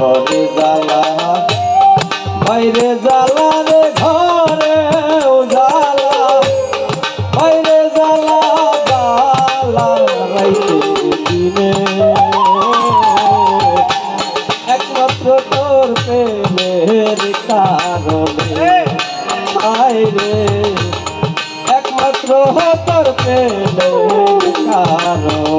ঘরে জ্বালা বাইরে জ্বালা রে ঘরে জ্বালা বাইরে জ্বালা জ্বালা রাইতে দিনে। একমাত্র তোর প্রেমের কারণে। আইরে একমাত্র তোর প্রেমের কারণে।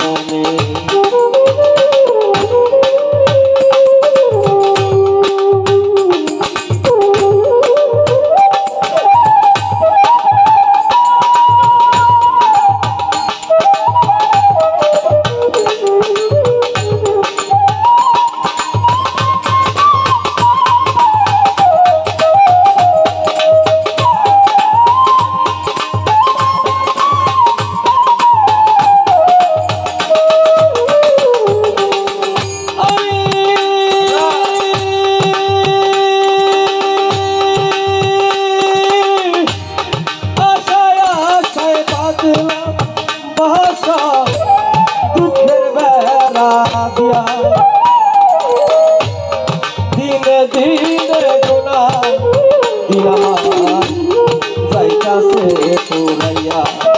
দিনে গোনা দিয়া যাইতাছে তোরাইয়া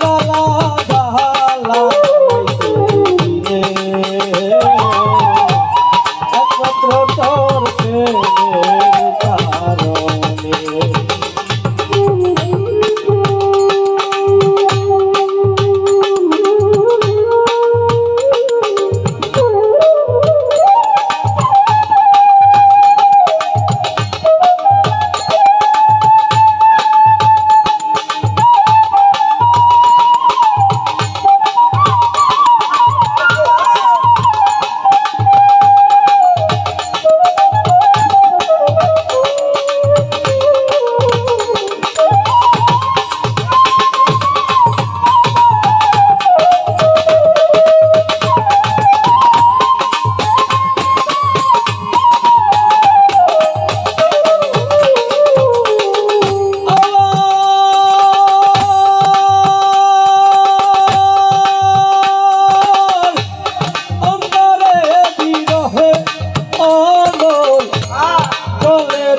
বাইরে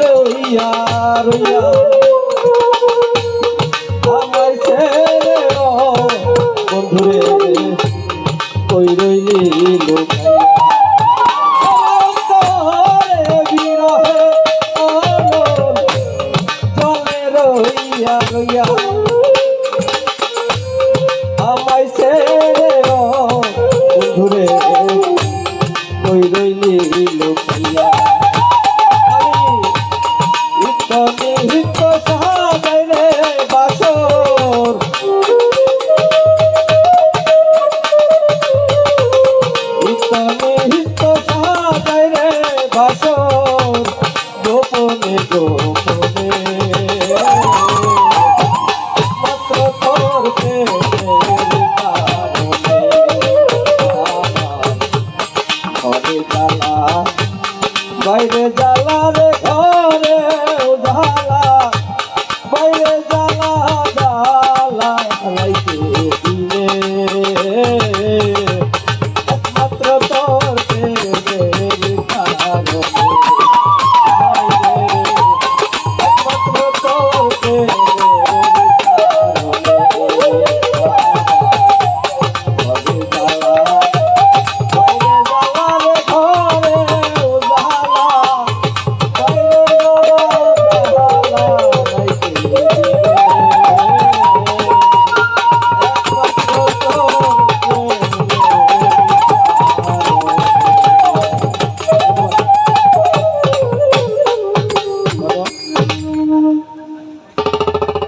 রইয়া রইয়া। আমার ছেলে বন্ধুরে। কই রইলি লোকাইয়া